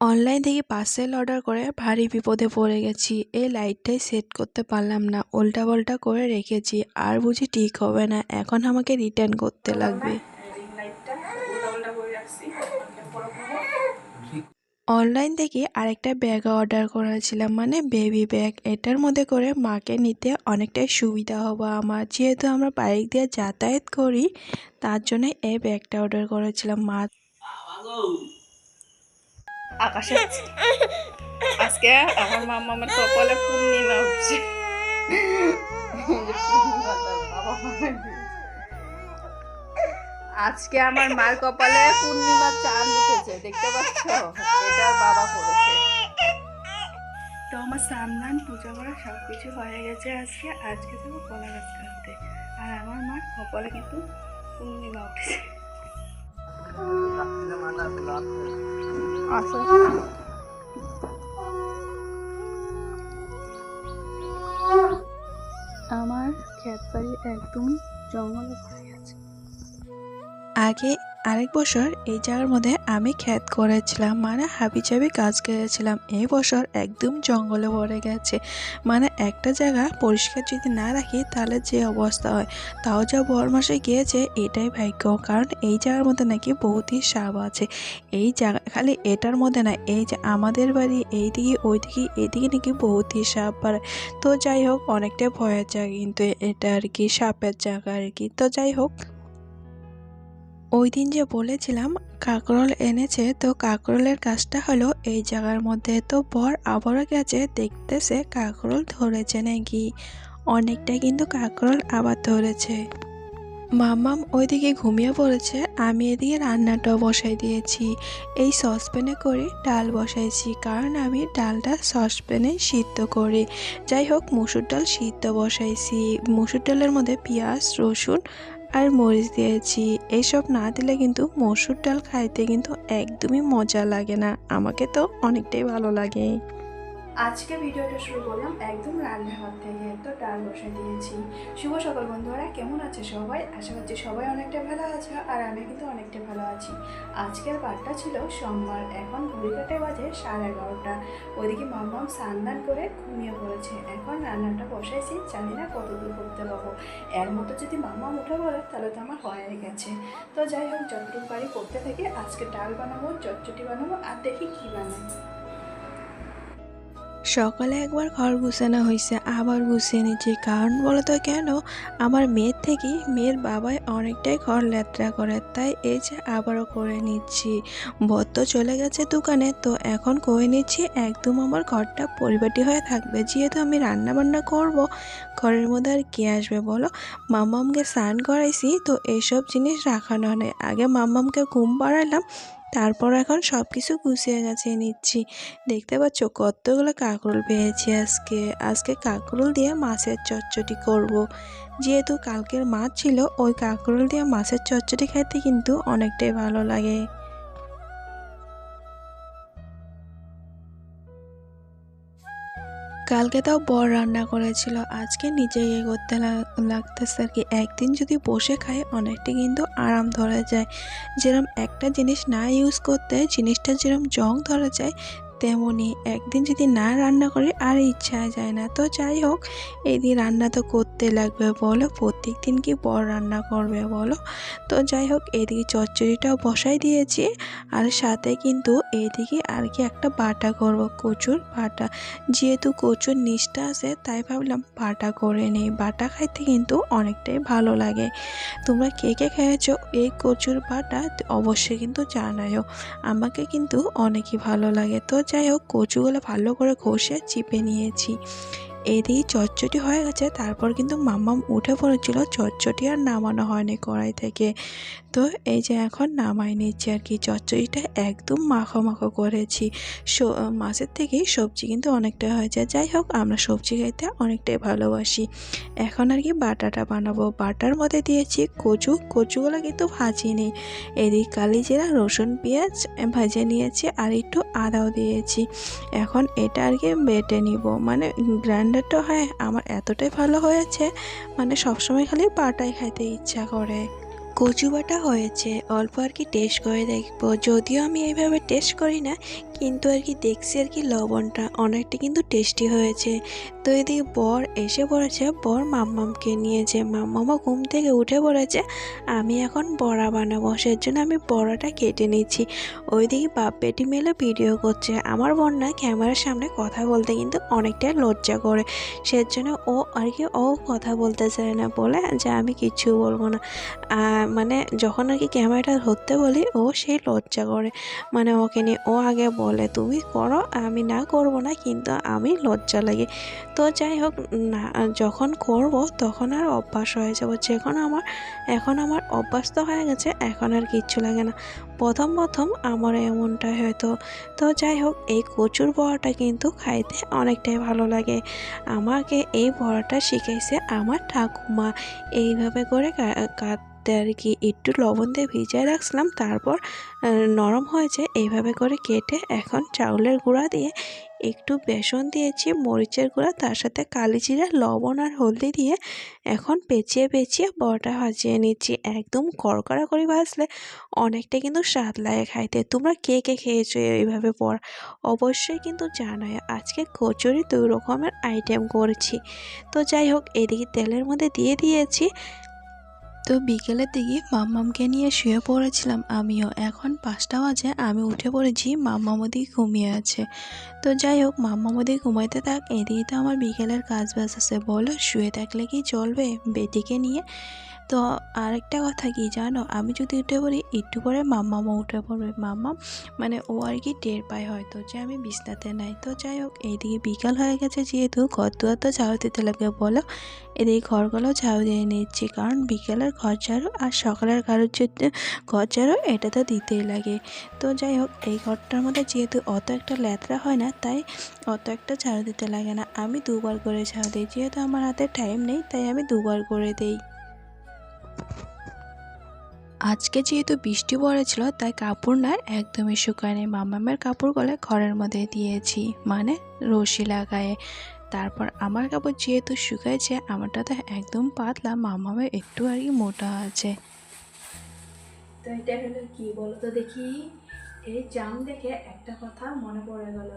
Online থেকে parcel order করে ভারী বিপদে পড়ে গেছি। এই লাইটটাই সেট করতে পারলাম না। উল্টা পাল্টা করে রেখেছি। আর বুঝি ঠিক হবে না। এখন আমাকে রিটার্ন করতে লাগবে। অনলাইন থেকে আরেকটা ব্যাগ অর্ডার করেছিলাম। মানে বেবি ব্যাগ। এটার মধ্যে করে মাকে নিতে অনেকটাই সুবিধা হবে আমার। যেহেতু আমরা বাইক দিয়ে যাতায়াত করি, তার জন্য এই ব্যাগটা অর্ডার করেছিলাম। মা আকাশে আজকে আমার মামা আমার কপালে পূর্ণিমা উঠছে। আজকে আমার মার কপালে পূর্ণিমা চাঁদ উঠেছে, দেখতে পাচ্ছ? এটা বাবা করেছে। তো আমার সামনান পূজা করা সব কিছু হয়ে গেছে আজকে। আজকে তো কলা গাছ কাটতে। আর আমার মার কপালে কিন্তু পূর্ণিমা উঠেছে। আচ্ছা আমার ক্ষেত বাড়ি একদম জঙ্গলে ভরে গেছে। আগে আরেক বছর এই জায়গার মধ্যে আমি ক্ষেত করেছিলাম। মানে হাবি চাবি কাজ করেছিলাম। এই বছর একদম জঙ্গলে ভরে গেছে। মানে একটা জায়গা পরিষ্কার যদি না রাখি, তাহলে যে অবস্থা হয়। তাও যা বর মাসে গিয়েছে, এটাই ভাগ্য। কারণ এই জায়গার মধ্যে নাকি বহুতই সাপ আছে। এই জায়গা খালি এটার মধ্যে না, এই যে আমাদের বাড়ি এই দিকে এইদিকে, ওইদিকে, এদিকে নাকি বহুতই সাপ বাড়ে তো যাই হোক অনেকটা ভয়ের জায়গা কিন্তু এটা আর কি, সাপের জায়গা আর কি। তো যাই হোক ওই দিন যে বলেছিলাম কাকরোল এনেছে, তো কাকরোলের কাজটা হলো এই জায়গার মধ্যে তো বর আবারও গেছে, দেখতেছে কাকরোল ধরেছে নাকি। অনেকটা কিন্তু কাকরোল আবার ধরেছে। মামাম ওইদিকে ঘুমিয়ে পড়েছে, আমি এদিকে রান্নাটাও বসাই দিয়েছি। এই সসপ্যানে করে ডাল বসাইছি, কারণ আমি ডালটা সসপ্যানে সিদ্ধ করি। যাই হোক, মুসুর ডাল সিদ্ধ বসাইছি। মুসুর ডালের মধ্যে পেঁয়াজ, রসুন আর মরিচ দিয়েছি। এইসব না দিলে কিন্তু মসুর ডাল খাইতে কিন্তু একদমই মজা লাগে না। আমাকে তো অনেকটাই ভালো লাগে। আজকে ভিডিওটা শুরু করলাম একদম রান্নাঘর থেকে তো ডাল বসে দিয়েছি। শুভ সকাল বন্ধুরা, কেমন আছে সবাই? আশা করছি সবাই অনেকটা ভালো আছে আর আমি কিন্তু অনেকটা ভালো আছি। আজকের বারটা ছিল সোমবার, এখন ঘড়ি কাটে বাজে সাড়ে এগারোটা। ওইদিকে মাম্মাম স্নান করে ঘুমিয়ে পড়েছে। এখন রান্নাটা বসাইছি, জানি না কতদূর করতে পারব এর মতো যদি মাম্মাম উঠে পড়ে, তাহলে তো আমার হয়ে গেছে। তো যাই হোক, যতটুকু বাড়ি করতে থেকে। আজকে ডাল বানাবো, চটচটি বানাবো, আর দেখি কী বানাই সকালে একবার ঘর গুছানো হয়েছে আবার গুছিয়ে নিচ্ছি। কারণ বলো তো কেন? আমার মেয়ের থেকে মেয়ের বাবাই অনেকটাই ঘর লেত্রা করে, তাই এই যে আবারও করে নিচ্ছি। বর চলে গেছে দোকানে, তো এখন করে নিচ্ছি, একদম আমার ঘরটা পরিপাটি হয়ে থাকবে। যেহেতু আমি রান্না বান্না করব, ঘরের মধ্যে আর কে আসবে বলো? মাম্মামকে স্নান করাইছি, তো এইসব জিনিস রাখানো নেই। আগে মাম্মামকে ঘুম পাড়ালাম তারপর এখন সব কিছু গুছিয়ে গাছিয়ে নিচ্ছি। দেখতে পাচ্ছ কতগুলো কাঁকরোল পেয়েছি আজকে। আজকে কাঁকরোল দিয়ে মাছের চচ্চটি করব। যেহেতু কালকের মাছ ছিল, ওই কাঁকরোল দিয়ে মাছের চচ্চটি খাইতে কিন্তু অনেকটাই ভালো লাগে। কালকে তাও বর রান্না করেছিল। আজকে নিজে ইয়ে করতে লাগতেছে আর কি। একদিন যদি বসে খায়, অনেকটা কিন্তু আরাম ধরা যায়। যেরম একটা জিনিস না ইউজ করতে, জিনিসটা যেরম জং ধরা যায় তেমনই একদিন যদি না রান্না করে আর ইচ্ছা যায় না, তো যাই হোক, এদিন রান্না তো করতে লাগবে বলো প্রত্যেক দিন কি বর রান্না করবে বলো? তো যাই হোক, এদিকে চচ্চড়িটাও বসাই দিয়েছি, আর সাথে কিন্তু এদিকে আর কি একটা বাটা করব, কচুর বাটা। যেহেতু কচুর নিচটা আছে, তাই ভাবলাম বাটা করে নিই। বাটা খাইতে কিন্তু অনেকটাই ভালো লাগে। তোমরা কে কে খেয়েছো এই কচুর বাটা, অবশ্যই কিন্তু জানায়ও আমাকে কিন্তু অনেকই ভালো লাগে। তো যাই হোক, কচুগুলো ভালো করে ঘষে চিপে নিয়েছি। এদিকে চটচটি হয়ে গেছে, তারপর কিন্তু মাম্মাম উঠে পড়েছিল। চটচটি আর নামানো হয়নি কড়াই থেকে। তো এই যে এখন নামাই নিচ্ছি আর কি। চচ্চড়িটা একদম মাখো মাখো করেছি মাছের থেকেই সবজি কিন্তু অনেকটা হয়ে যায়। যাই হোক, আমরা সবজি খাইতে অনেকটাই ভালোবাসি। এখন আর কি বাটাটা বানাবো। বাটার মধ্যে দিয়েছি কচু। কচুগুলো কিন্তু ভাজিনি। এদিক কালি জিরা রসুন, পেঁয়াজ ভেজে নিয়েছি আর একটু আদাও দিয়েছি। এখন এটা আর কি বেটে নিব। মানে গ্রাইন্ডারটা হয়, আমার এতটাই ভালো হয়েছে। মানে সবসময় খালি বাটাই খাইতে ইচ্ছা করে। কচু বাটা হয়েছে, অল্প আর কি টেস্ট করে দেখব। যদিও আমি এইভাবে টেস্ট করি না কিন্তু আর কি দেখছি আর কি লবণটা। অনেকটা কিন্তু টেস্টি হয়েছে। তো এদিকে বর এসে পড়েছে, বর মাম্মামকে নিয়েছে মাম্মামও ঘুম থেকে উঠে পড়েছে, আমি এখন বড়া বানাবো জন্য আমি বড়াটা কেটে নিচ্ছি। ওইদিকে বাপ বেটি মেলে ভিডিও করছে। আমার বোন না ক্যামেরার সামনে কথা বলতে কিন্তু অনেকটাই লজ্জা করে। সেজন্য ও আর কি, ও কথা বলতে চায় না, বলে যে, আমি কিচ্ছু বলব না। মানে যখন আর কি ক্যামেরাটা ধরতে বলি, ও সেই লজ্জা করে। মানে ওকে নিয়ে ও আগে বলে তুমি করো, আমি না করব না, কিন্তু আমি লজ্জা লাগে। তো যাই হোক, না, যখন করব, তখন আর অভ্যাস হয়ে যাব। যখন আমার, এখন আমার অভ্যাস তো হয়ে গেছে, এখন আর কিচ্ছু লাগে না। প্রথম প্রথম আমার এমনটাই হয়তো। তো যাই হোক, এই কচুর বড়াটা কিন্তু খাইতে অনেকটাই ভালো লাগে। আমাকে এই বড়াটা শিখাইছে আমার ঠাকুমা। এইভাবে করে কাটতে আর কি একটু লবণ দিয়ে ভিজিয়ে রাখছিলাম। তারপর নরম হয়েছে এইভাবে করে কেটে এখন চাউলের গুঁড়া দিয়ে একটু বেসন দিয়েছি, মরিচের গুঁড়া, তার সাথে কালি জিরা, লবণ আর হলদি দিয়ে এখন পেঁচিয়ে পেঁচিয়ে বড়াটা ভাজিয়ে নিচ্ছি। একদম কড়কড়া করে ভাজলে অনেকটা কিন্তু স্বাদ লাগে খাইতে। তোমরা কে কে খেয়েছো এইভাবে পর? অবশ্যই কিন্তু জানাই। আজকে কচুরি দুই রকমের আইটেম করেছি। তো যাই হোক, এদিকে তেলের মধ্যে দিয়ে দিয়েছি। তো বিকেলের দিকে মাম্মামকে নিয়ে শুয়ে পড়েছিলাম আমিও। এখন পাঁচটা বাজে, আমি উঠে পড়েছি মাম্মামদি ঘুমিয়ে আছে। তো যাই হোক মাম্মামদি ঘুমাইতে থাক, এদিকে তো আমার বিকেলের কাজ বাজ আছে। বলো, শুয়ে থাকলে কি চলবে? বেটিকে নিয়ে তো আরেকটা কথা কি জানো? আমি যদি উঠে পড়ি একটু পরে মাম্মামও উঠে পড়বে। মাম্মাম মানে ও আর কি টের পায় হয়তো যে আমি বিছনাতে নাই। তো যাই হোক, এইদিকে বিকাল হয়ে গেছে যেহেতু। ঘর দুয়ার তো ঝাড়ু দিতে লাগে বলো। এদিকে ঘরগুলো ঝাড়ু দিয়ে নিচ্ছি কারণ বিকেলের ঘর ঝাড়ু আর সকালের কারোর জন্য ঘর ঝাড়ু, এটা তো দিতেই লাগে। তো যাই হোক, এই ঘরটার মধ্যে যেহেতু অত একটা ল্যাতরা হয় না, তাই অত একটা ঝাড়ু দিতে লাগে না। আমি দুবার করে ঝাড়ু দিই। যেহেতু আমার হাতে টাইম নেই, তাই আমি দুবার করে দিই। আজকে যেহেতু বৃষ্টি পড়েছিল, তাই কাপড় না একদমই শুকায়নি। মামামের কাপড়গুলো ঘরের মধ্যে দিয়েছি মানে রশি লাগায়ে। তারপর আমার কাপড় যেহেতু শুকাইছে আমারটা তো একদম পাতলা, মামামের একটু আর কি মোটা আছে। তো এটা হলো কি বলো তো দেখি? এই জাম দেখে একটা কথা মনে পড়ে গেল।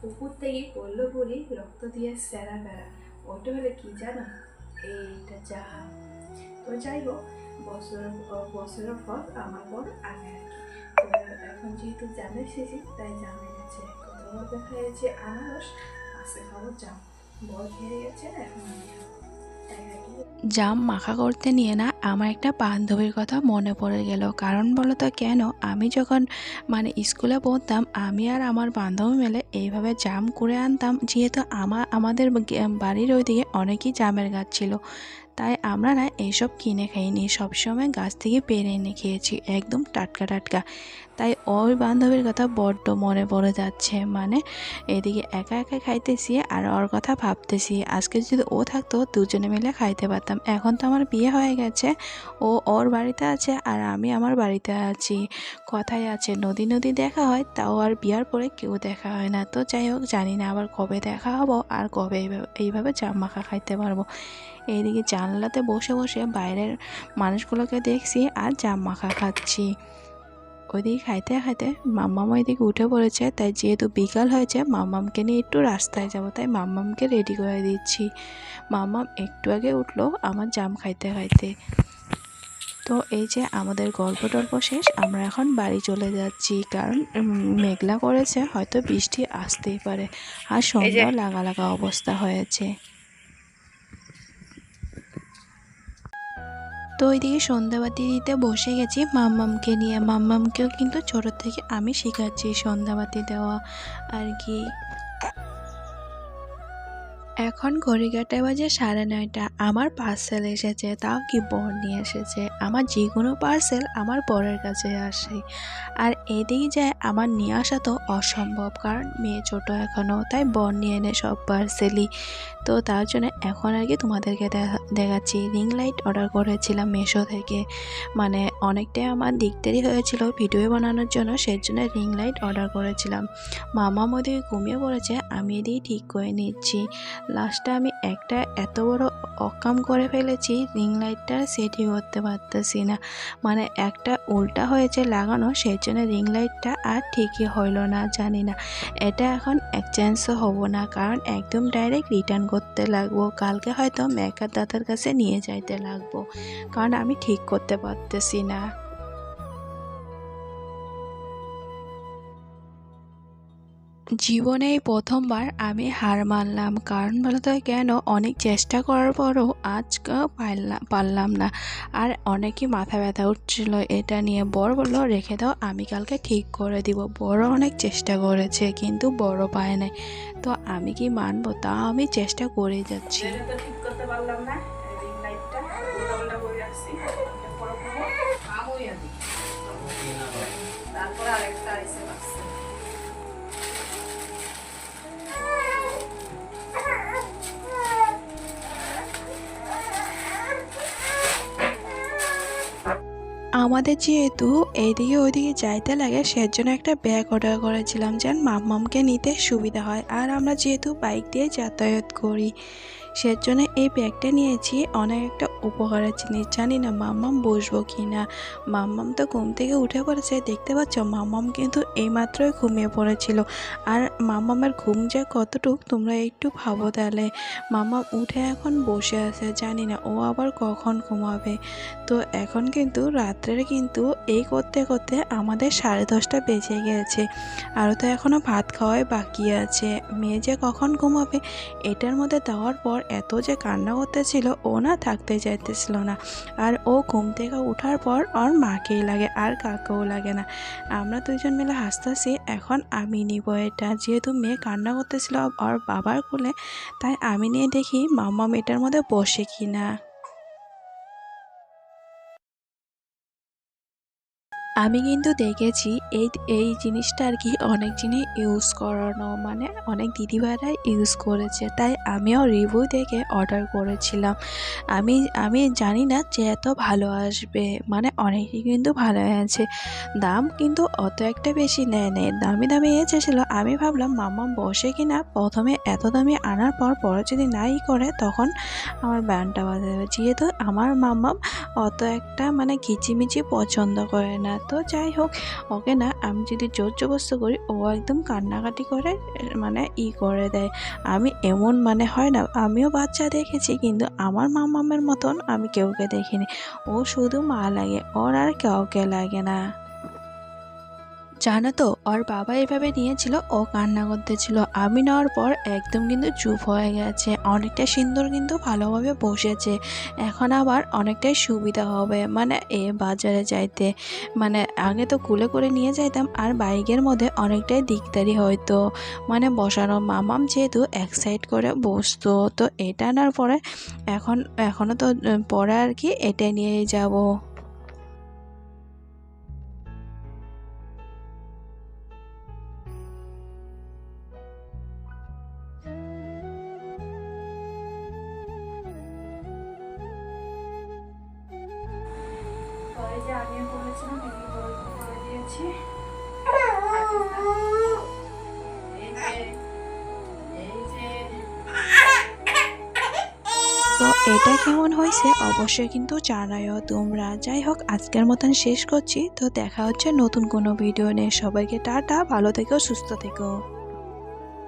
পুকুর থেকে পড়ল বলি রক্ত দিয়ে সেরা বেড়া। ওটা হলে কি জানো? এইটা জাম তো যাই হোক, বছর বছরের ফল আমার বর আগে আর কি। এখন যেহেতু জামের সিজন তাই জাম এনেছে কত বড় দেখা যাচ্ছে আনারস আছে খাব জাম। বর খেয়ে গেছে, এখন জাম মাখা করতে নিয়ে না আমার একটা বান্ধবীর কথা মনে পড়ে গেল। কারণ বলো তো কেন? আমি যখন মানে স্কুলে পড়তাম, আমি আর আমার বান্ধবী মিলে এইভাবে জাম করে আনতাম। যেহেতু আমার আমাদের বাড়ির ওইদিকে অনেকই জামের গাছ ছিল। তাই আমরা না এইসব কিনে খাইনি, সবসময় গাছ থেকে পেরে এনে খেয়েছি, একদম টাটকা টাটকা। তাই ওই বান্ধবীর কথা বড্ড মনে পড়ে যাচ্ছে। মানে এদিকে একা একা খাইতেছি আর ওর কথা ভাবতেছি। আজকে যদি ও থাকতো, দুজনে মিলে খাইতে পারতাম। এখন তো আমার বিয়ে হয়ে গেছে। ও ওর বাড়িতে আছে আর আমি আমার বাড়িতে আছি। কথাই আছে, নদী নদী দেখা হয়, তাও আর বিয়ার পরে কেউ দেখা হয় না। তো যাই হোক, জানি না আবার কবে দেখা হব আর কবে এইভাবে জাম মাখা খাইতে পারব। এইদিকে জানলাতে বসে বসে বাইরের মানুষগুলোকে দেখছি আর জাম মাখা খাচ্ছি। ওইদিকে খাইতে খাইতে মাম্মাম ওইদিকে উঠে পড়েছে তাই যেহেতু বিকাল হয়েছে মাম্মামকে নিয়ে একটু রাস্তায় যাব তাই মাম্মামকে রেডি করে দিচ্ছি। মাম্মাম একটু আগে উঠল আমার জাম খাইতে খাইতে। তো এই যে আমাদের গল্প টল্প শেষ আমরা এখন বাড়ি চলে যাচ্ছি কারণ মেঘলা করেছে হয়তো বৃষ্টি আসতেই পারে আর সন্ধ্যা লাগা লাগা অবস্থা হয়েছে। তো ওইদিকে সন্ধ্যাবাতি দিতে বসে গেছি মাম্মামকে নিয়ে। মাম্মামকেও কিন্তু ছোটোর থেকে আমি শেখাচ্ছি সন্ধ্যাবাতি দেওয়া আর কি। এখন ঘড়িঘাটে বাজে সাড়ে নয়টা। আমার পার্সেল এসেছে, তাও কি বর নিয়ে এসেছে? আমার যে কোনো পার্সেল আমার বরের কাছে আসে। আর এদিকে যায় আমার নিয়ে আসা তো অসম্ভব, কারণ মেয়ে ছোট এখনও তাই বর নিয়ে এনে সব পার্সেলই। তো তার জন্য এখন আর কি তোমাদেরকে দেখা- দেখাচ্ছি। রিং লাইট অর্ডার করেছিলাম মেশো থেকে। মানে অনেকটাই আমার দিক হয়েছিল ভিডিও বানানোর জন্য সেই জন্য রিং লাইট অর্ডার করেছিলাম। মামা মধ্যে ঘুমিয়ে পড়েছে, আমি এদিকে ঠিক করে নিচ্ছি। লাস্টে আমি একটা এত বড় অকাম করে ফেলেছি, রিং লাইটটা সেটি করতে পারতেছি না। মানে একটা উল্টা হয়েছে লাগানো সেই জন্য রিং লাইটটা আর ঠিকই হইল না, জানি না। এটা এখন এক্সচেঞ্জও হব না, কারণ একদম ডাইরেক্ট রিটার্ন করতে লাগবো। কালকে হয়তো মেকআপ দাদার কাছে নিয়ে যাইতে লাগবো, কারণ আমি ঠিক করতে পারতেছি না। জীবনে প্রথমবার আমি হার মানলাম। কারণ বলতো কেন? অনেক চেষ্টা করার পরও আজ পারলাম পারলাম না। আর অনেকই মাথা ব্যথা উঠছিল। এটা নিয়ে বড় বলল, রেখে দাও, আমি কালকে ঠিক করে দিব। বড় অনেক চেষ্টা করেছে, কিন্তু বড় পায় নাই। তো আমি কি মানবো? তা আমি চেষ্টা করে যাচ্ছি। ঠিক করতে পারলাম না। আমাদের যেহেতু এদিকে ওইদিকে যাইতে লাগে, সেজন্য একটা ব্যাগ অর্ডার করেছিলাম যেন মামমামকে নিতে সুবিধা হয়। আর আমরা যেহেতু বাইক দিয়ে যাতায়াত করি, সেজন্য এই ব্যাগটা নিয়েছি। অনেক একটা উপকারের জিনিস জানি না মাম্মাম বসবো কি না। মাম্মাম তো ঘুম থেকে উঠে পড়েছে, দেখতে পাচ্ছ মাম্মাম কিন্তু এইমাত্রই ঘুমিয়ে পড়েছিল। আর মাম্মামের ঘুম যে কতটুক, তোমরা একটু ভাবো তাহলে। মাম্মাম উঠে এখন বসে আছে, জানি না ও আবার কখন ঘুমাবে। তো এখন কিন্তু রাত্রে কিন্তু এই করতে করতে আমাদের সাড়ে দশটা বেজে গেছে। আরও তো এখনও ভাত খাওয়াই বাকি আছে। মেয়ে যে কখন ঘুমাবে, এটার মধ্যে দেওয়ার পর এত যে কান্না করতেছিল, ও না থাকতে চাইতেছিল না। আর ও ঘুম থেকে ওঠার পর ওর মাকেই লাগে, আর কাকেও লাগে না। আমরা দুজন মিলে হাসতেছি, এখন আমি নিব এটা। যেহেতু মেয়ে কান্না করতেছিল ওর বাবার কোলে, তাই আমি নিয়ে দেখি মাম্মা মেয়েটার মধ্যে বসে কি না আমি কিন্তু দেখেছি এই এই জিনিসটা আর কি অনেক জিনিস ইউজ করানো মানে অনেক দিদিভাইরাই ইউজ করেছে। তাই আমিও রিভিউ দেখে অর্ডার করেছিলাম। আমি আমি জানি না যে এত ভালো আসবে মানে অনেকই কিন্তু ভালো আছে দাম কিন্তু অত একটা বেশি নেয় নেই দামি দামি এসেছিল। আমি ভাবলাম মামা বসে কিনা? প্রথমে এত দামি আনার পর, পরে যদি নাই করে, তখন আমার ব্যান্ডটা বাজাবে। যেহেতু আমার মাম্মাম অত একটা মানে কিচিমিচি পছন্দ করে না। তো যাই হোক, ওকে না, আমি যদি জোর জবস্ত করি, ও একদম কান্নাকাটি করে মানে ই করে দেয়। আমি এমন মানে হয় না, আমিও বাচ্চা দেখেছি, কিন্তু আমার মামামের মতন আমি কেউকে দেখিনি। ও শুধু মা লাগে, ওর আর কাউকে লাগে না। জানো তো, ওর বাবা এভাবে নিয়েছিল, ও কান্না করতেছিল। আমি নেওয়ার পর একদম কিন্তু চুপ হয়ে গেছে। অনেকটা সুন্দর কিন্তু ভালোভাবে বসেছে। এখন আবার অনেকটাই সুবিধা হবে মানে এ বাজারে যাইতে। মানে আগে তো কুলে করে নিয়ে যাইতাম, আর বাইকের মধ্যে অনেকটাই দিকদারি হয়তো মানে বসানো মামাম যেহেতু এক সাইড করে বসতো, তো এটা আনার পরে এখন এখনও তো পরে আর কি এটা নিয়ে যাব। তো এটা কেমন হয়েছে? অবশ্যই কিন্তু জানায়ও তোমরা। যাই হোক, আজকের মতন শেষ করছি। তো দেখা হচ্ছে নতুন কোনো ভিডিও নিয়ে। সবাইকে টাটা, ভালো থেকো, সুস্থ থেকো।